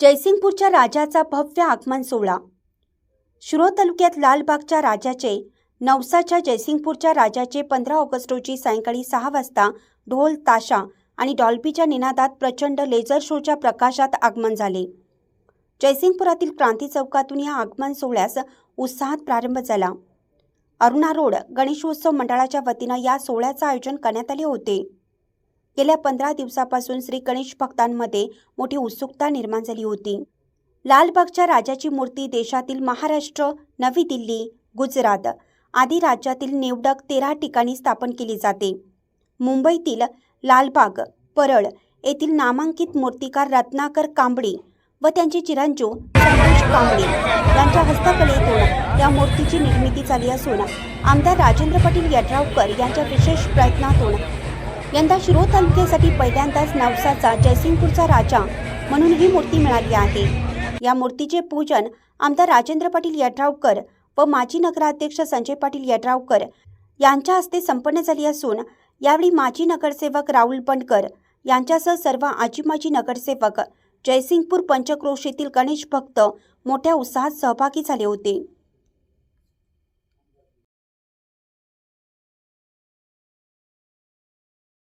जयसिंगपूरच्या राजाचा भव्य आगमन सोहळा. शिरोळ तालुक्यात लालबागच्या राजाचे नवसाच्या जयसिंगपूरच्या राजाचे पंधरा ऑगस्ट रोजी सायंकाळी सहा वाजता ढोल ताशा आणि डॉल्बीच्या निनादात प्रचंड लेझर शोच्या प्रकाशात आगमन झाले. जयसिंगपुरातील क्रांती चौकातून या आगमन सोहळ्यास उत्साहात प्रारंभ झाला. अरुणा रोड गणेशोत्सव मंडळाच्या वतीनं या सोहळ्याचं आयोजन करण्यात आले होते. गेल्या पंधरा दिवसापासून श्री गणेश भक्तांमध्ये मोठी उत्सुकता निर्माण झाली होती. लालबागच्या राजाची मूर्ती देशातील महाराष्ट्र नवी दिल्ली गुजरात आदी राज्यातील निवडक तेरा ठिकाणी स्थापन केली जाते. मुंबईतील लालबाग परळ येथील नामांकित मूर्तिकार रत्नाकर कांबळे व त्यांचे चिरंजीव संतोष कांबळे यांच्या हस्तकलेतून या मूर्तीची निर्मिती झाली असून आमदार राजेंद्र पाटील यड्रावकर यांच्या विशेष प्रयत्नातून यंदा शिरोतंत्रेसाठी तालुक्यासाठी पहिल्यांदाच नवसाचा जयसिंगपूरचा राजा म्हणून ही मूर्ती मिळाली आहे. या मूर्तीचे पूजन आमदार राजेंद्र पाटील यड्रावकर व माजी नगराध्यक्ष संजय पाटील यड्रावकर यांच्या हस्ते संपन्न झाली असून यावेळी माजी नगरसेवक राहुल पणकर यांच्यासह सर्व आजी माजी नगरसेवक जयसिंगपूर पंचक्रोशीतील गणेश भक्त मोठ्या उत्साहात सहभागी झाले होते.